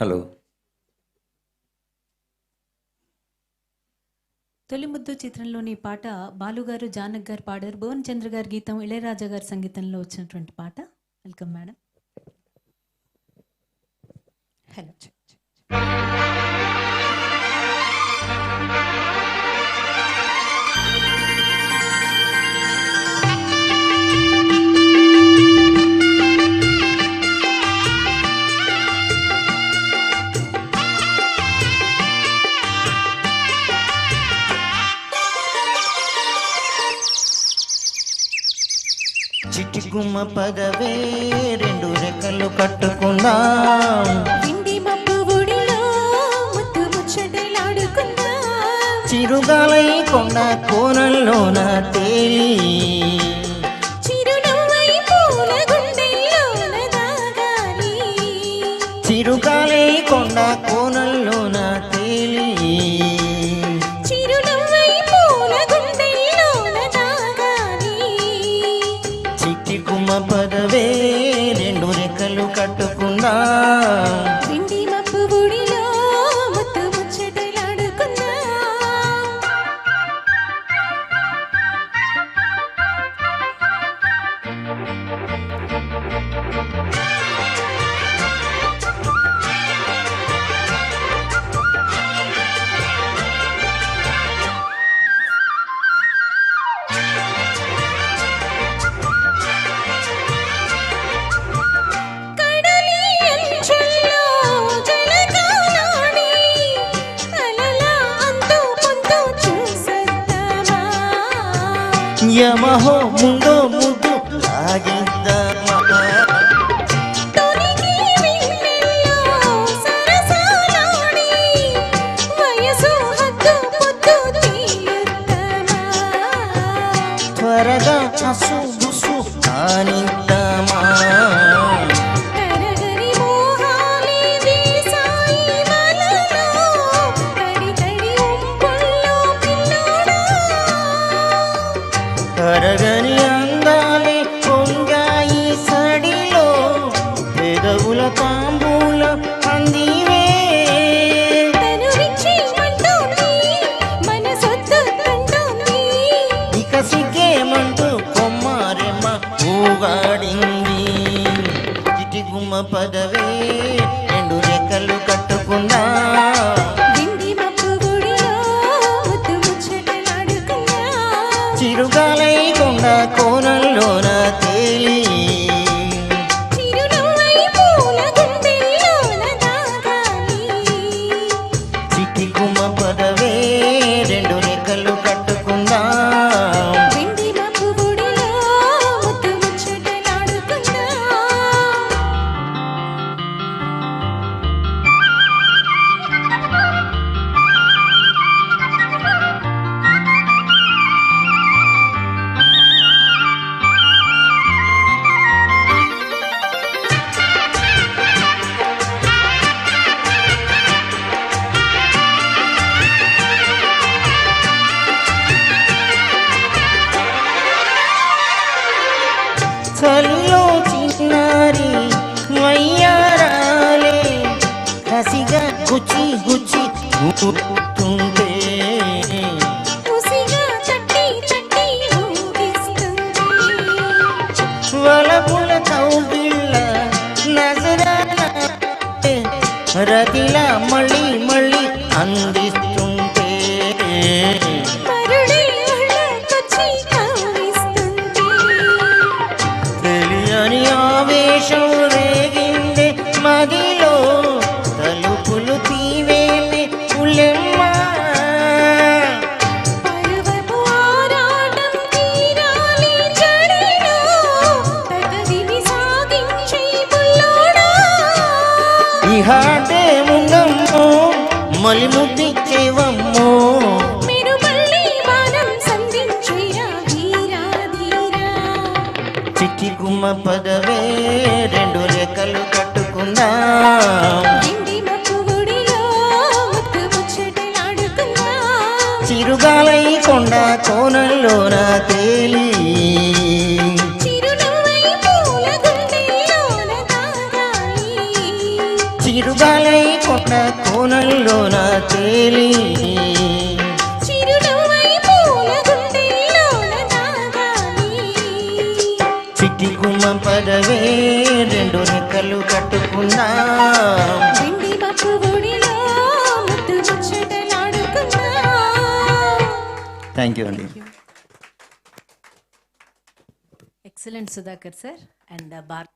Hello. తొలి ముద్దు చిత్రంలోని పాట బాలుగారు జానక్ గారు పాడారు. భువన్ చంద్ర గారి గీతం ఇళయరాజా గారి సంగీతంలో వచ్చినటువంటి పాట. Welcome madam. హలో చిటికుమ్మ పదవే రెండు రెక్కలు కట్టుకుందాం పిండి చిరుగాలై కొండ కోనల్లోన తేలి. చిరునవ్వై పూల గుండెల్లోన దాగాలి. చిరుగాలై కొండ కోనల్లోన తేలి. చిటికుమ్మ పదవే రెండు రెక్కలు కట్టుకున్నా. యమహో ముందో ముద్దు లాగిద్దామా కరగని అందాలే పొంగాయి సడిలో పెదవుల తాంబూల అందివే. ఇక సిగ్గేమంటూ కొమ్మారెమ్మ ఊగాడింది. చిటిగుమ్మ పదవే రెండు రెక్కలు కట్టుకున్నా. కొండ গুচি গুচি మలి ముద్దిచ్చేవమ్మో మీరు మళ్ళీ బాణం సంధించిరా ధీరా ధీరా. చిట్టి గుమ్మ పదవే రెండు రెక్కలు కట్టుకుందా. చిరుగాలై కొండ కోనల్లోన తేలి. చిరునవ్వై పూల గుండెల్లోన దాగాలి చిరుగాలై కొండ కోనల్లోన తేలి చిరునవ్వై పూల గుండెల్లోన దాగాలి. చిట్టి గుమ్మ పదవే రెండు రెక్కలు కట్టుకున్నా వెండి మప్పు ఒడిలో ముద్దు ముచ్చటలాడుకున్నా. థ్యాంక్ యూ అండి excellent Sudhakar sir and bar